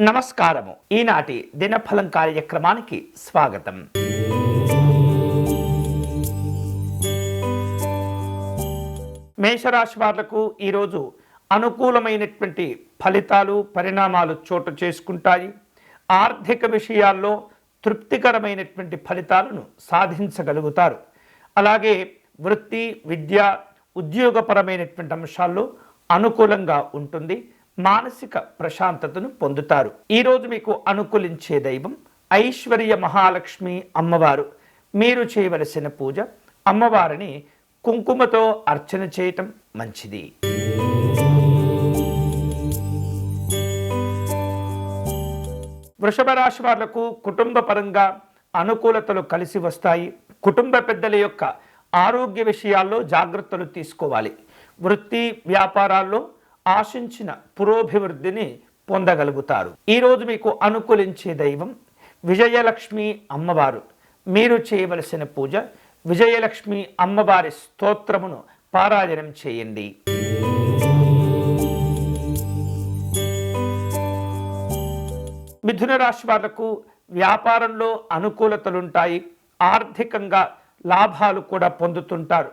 నమస్కారము. ఈనాటి దినఫలం కార్యక్రమానికి స్వాగతం. మేషరాశి వాళ్ళకు ఈరోజు అనుకూలమైనటువంటి ఫలితాలు పరిణామాలు చోటు చేసుకుంటాయి. ఆర్థిక విషయాల్లో తృప్తికరమైనటువంటి ఫలితాలను సాధించగలుగుతారు. అలాగే వృత్తి విద్య ఉద్యోగపరమైనటువంటి అంశాల్లో అనుకూలంగా ఉంటుంది. మానసిక ప్రశాంతతను పొందుతారు. ఈరోజు మీకు అనుకూలించే దైవం ఐశ్వర్య మహాలక్ష్మి అమ్మవారు. మీరు చేయవలసిన పూజ అమ్మవారిని కుంకుమతో అర్చన చేయటం మంచిది. వృషభ రాశి వాళ్ళకు కుటుంబ పరంగా అనుకూలతలు కలిసి వస్తాయి. కుటుంబ పెద్దల యొక్క ఆరోగ్య విషయాల్లో జాగ్రత్తలు తీసుకోవాలి. వృత్తి వ్యాపారాల్లో ఆశించిన పురోభివృద్ధిని పొందగలుగుతారు. ఈరోజు మీకు అనుకూలించే దైవం విజయలక్ష్మి అమ్మవారు. మీరు చేయవలసిన పూజ విజయలక్ష్మి అమ్మవారి స్తోత్రమును పారాయణం చేయండి. మిథున రాశి వాళ్ళకు వ్యాపారంలో అనుకూలతలుంటాయి. ఆర్థికంగా లాభాలు కూడా పొందుతుంటారు.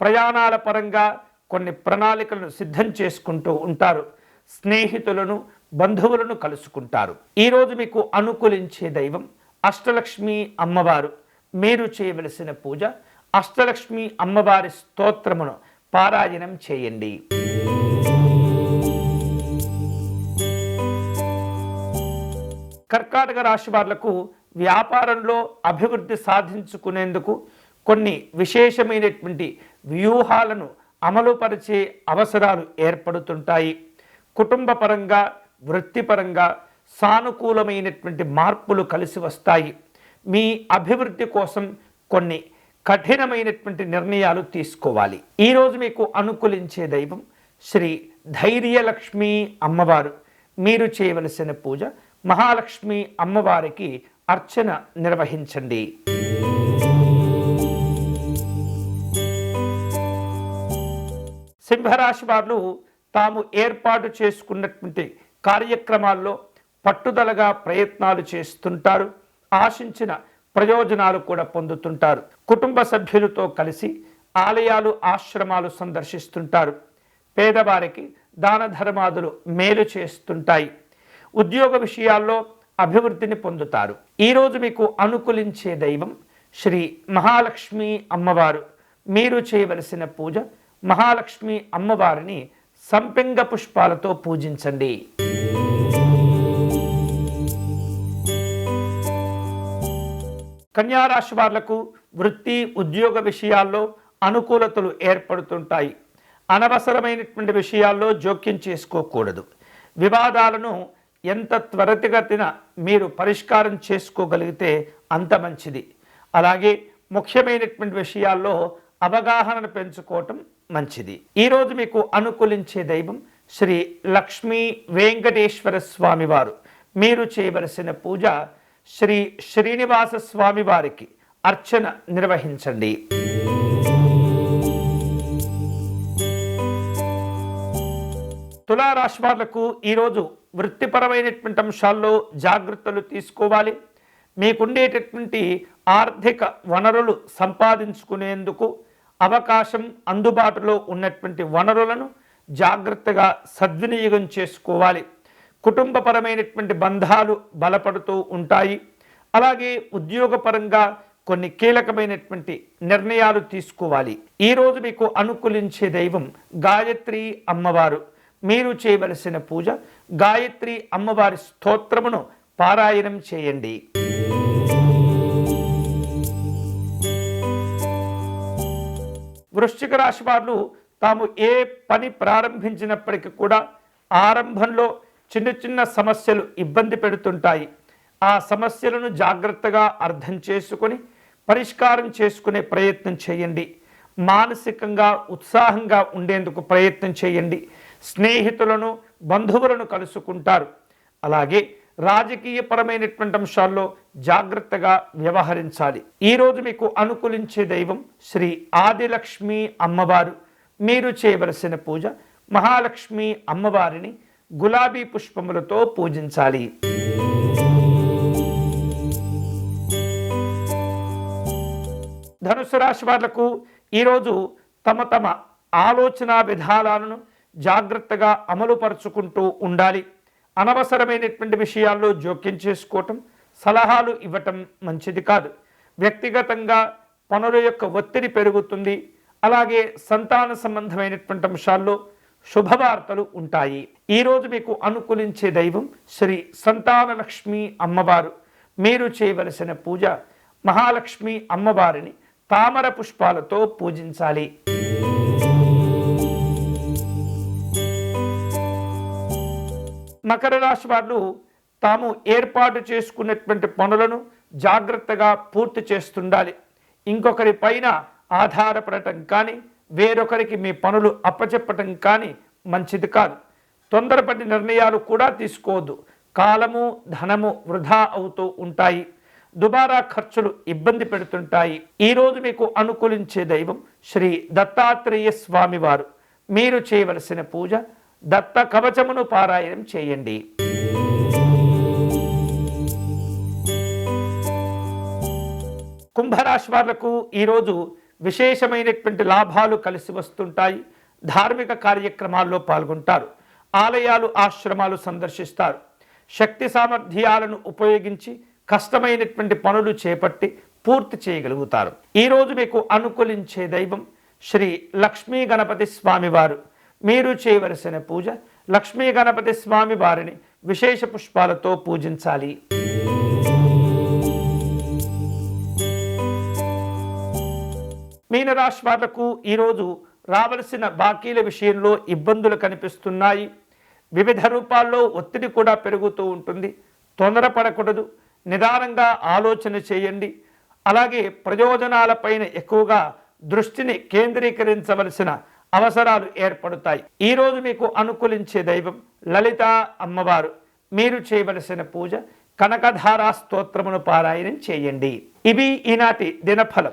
ప్రయాణాల పరంగా కొన్ని ప్రణాళికలను సిద్ధం చేసుకుంటూ ఉంటారు. స్నేహితులను బంధువులను కలుసుకుంటారు. ఈరోజు మీకు అనుకూలించే దైవం అష్టలక్ష్మి అమ్మవారు. మీరు చేయవలసిన పూజ అష్టలక్ష్మి అమ్మవారి స్తోత్రమును పారాయణం చేయండి. కర్కాటక రాశి వాళ్ళకు వ్యాపారంలో అభివృద్ధి సాధించుకునేందుకు కొన్ని విశేషమైనటువంటి వ్యూహాలను అమలుపరిచే అవసరాలు ఏర్పడుతుంటాయి. కుటుంబపరంగా వృత్తిపరంగా సానుకూలమైనటువంటి మార్పులు కలిసి వస్తాయి. మీ అభివృద్ధి కోసం కొన్ని కఠినమైనటువంటి నిర్ణయాలు తీసుకోవాలి. ఈరోజు మీకు అనుకూలించే దైవం శ్రీ ధైర్యలక్ష్మి అమ్మవారు. మీరు చేయవలసిన పూజ మహాలక్ష్మి అమ్మవారికి అర్చన నిర్వహించండి. సింహరాశి వారు తాము ఏర్పాటు చేసుకున్నటువంటి కార్యక్రమాల్లో పట్టుదలగా ప్రయత్నాలు చేస్తుంటారు ఆశించిన ప్రయోజనాలు కూడా పొందుతుంటారు. కుటుంబ సభ్యులతో కలిసి ఆలయాలు ఆశ్రమాలు సందర్శిస్తుంటారు. పేదవారికి దాన ధర్మాదులు మేలు చేస్తుంటాయి. ఉద్యోగ విషయాల్లో అభివృద్ధిని పొందుతారు. ఈరోజు మీకు అనుకూలించే దైవం శ్రీ మహాలక్ష్మి అమ్మవారు. మీరు చేయవలసిన పూజ మహాలక్ష్మి అమ్మవారిని సంపెంగ పుష్పాలతో పూజించండి. కన్యారాశి వాళ్ళకు వృత్తి ఉద్యోగ విషయాల్లో అనుకూలతలు ఏర్పడుతుంటాయి. అనవసరమైనటువంటి విషయాల్లో జోక్యం చేసుకోకూడదు. వివాదాలను ఎంత త్వరితగతిన మీరు పరిష్కారం చేసుకోగలిగితే అంత మంచిది. అలాగే ముఖ్యమైనటువంటి విషయాల్లో అవగాహనను పెంచుకోవటం మంచిది. ఈరోజు మీకు అనుకూలించే దైవం శ్రీ లక్ష్మీ వెంకటేశ్వర స్వామివారు. మీరు చేయవలసిన పూజ శ్రీ శ్రీనివాస స్వామివారికి అర్చన నిర్వహించండి. తులారాశి వాళ్ళకు ఈరోజు వృత్తిపరమైనటువంటి అంశాల్లో జాగ్రత్తలు తీసుకోవాలి. మీకుండేటటువంటి ఆర్థిక వనరులు సంపాదించుకునేందుకు అవకాశం అందుబాటులో ఉన్నటువంటి వనరులను జాగ్రత్తగా సద్వినియోగం చేసుకోవాలి. కుటుంబపరమైనటువంటి బంధాలు బలపడుతూ ఉంటాయి. అలాగే ఉద్యోగపరంగా కొన్ని కీలకమైనటువంటి నిర్ణయాలు తీసుకోవాలి. ఈరోజు మీకు అనుకూలించే దైవం గాయత్రి అమ్మవారు. మీరు చేయవలసిన పూజ గాయత్రి అమ్మవారి స్తోత్రమును పారాయణం చేయండి. వృశ్చిక రాశి వారు తాము ఏ పని ప్రారంభించినప్పటికీ కూడా ఆరంభంలో చిన్న చిన్న సమస్యలు ఇబ్బంది పెడుతుంటాయి. ఆ సమస్యలను జాగ్రత్తగా అర్థం చేసుకొని పరిష్కారం చేసుకునే ప్రయత్నం చేయండి. మానసికంగా ఉత్సాహంగా ఉండేందుకు ప్రయత్నం చేయండి. స్నేహితులను బంధువులను కలుసుకుంటారు. అలాగే రాజకీయపరమైనటువంటి అంశాల్లో జాగ్రత్తగా వ్యవహరించాలి. ఈరోజు మీకు అనుకూలించే దైవం శ్రీ ఆదిలక్ష్మి అమ్మవారు. మీరు చేయవలసిన పూజ మహాలక్ష్మి అమ్మవారిని గులాబీ పుష్పములతో పూజించాలి. ధనుసు రాశి వాళ్ళకు ఈరోజు తమ తమ ఆలోచన విధానాలను జాగ్రత్తగా అమలుపరుచుకుంటూ ఉండాలి. అనవసరమైనటువంటి విషయాల్లో జోక్యం చేసుకోవటం సలహాలు ఇవ్వటం మంచిది కాదు. వ్యక్తిగతంగా పనుల యొక్క ఒత్తిడి పెరుగుతుంది. అలాగే సంతాన సంబంధమైనటువంటి అంశాల్లో శుభవార్తలు ఉంటాయి. ఈరోజు మీకు అనుకూలించే దైవం శ్రీ సంతాన లక్ష్మి అమ్మవారు. మీరు చేయవలసిన పూజ మహాలక్ష్మి అమ్మవారిని తామర పుష్పాలతో పూజించాలి. మకర రాశి వాళ్ళు తాము ఏర్పాటు చేసుకున్నటువంటి పనులను జాగ్రత్తగా పూర్తి చేస్తుండాలి. ఇంకొకరి పైన ఆధారపడటం కానీ వేరొకరికి మీ పనులు అప్పచెప్పటం కానీ మంచిది కాదు. తొందరపడి నిర్ణయాలు కూడా తీసుకోవద్దు. కాలము ధనము వృధా అవుతూ ఉంటాయి. దుబారా ఖర్చులు ఇబ్బంది పెడుతుంటాయి. ఈరోజు మీకు అనుకూలించే దైవం శ్రీ దత్తాత్రేయ స్వామివారు మీరు చేయవలసిన పూజ దత్త కవచమును పారాయణం చేయండి. కుంభరాశి వాళ్ళకు ఈరోజు విశేషమైనటువంటి లాభాలు కలిసి వస్తుంటాయి. ధార్మిక కార్యక్రమాల్లో పాల్గొంటారు. ఆలయాలు ఆశ్రమాలు సందర్శిస్తారు. శక్తి సామర్థ్యాలను ఉపయోగించి కష్టమైనటువంటి పనులు చేపట్టి పూర్తి చేయగలుగుతారు. ఈరోజు మీకు అనుకూలించే దైవం శ్రీ లక్ష్మీ గణపతి స్వామివారు. మీరు చేయవలసిన పూజ లక్ష్మీ గణపతి స్వామి వారిని విశేష పుష్పాలతో పూజించాలి. మీనరాశి వాళ్ళకు ఈరోజు రావలసిన బాకీల విషయంలో ఇబ్బందులు కనిపిస్తున్నాయి. వివిధ రూపాల్లో ఒత్తిడి కూడా పెరుగుతూ ఉంటుంది. తొందరపడకూడదు. నిదానంగా ఆలోచన చేయండి. అలాగే ప్రయోజనాలపైన ఎక్కువగా దృష్టిని కేంద్రీకరించవలసిన అవసరాలు ఏర్పడతాయి. ఈరోజు మీకు అనుకూలించే దైవం లలిత అమ్మవారు. మీరు చేయవలసిన పూజ కనకధారా స్తోత్రమును పారాయణం చేయండి. ఇవి ఈనాటి దినఫలం.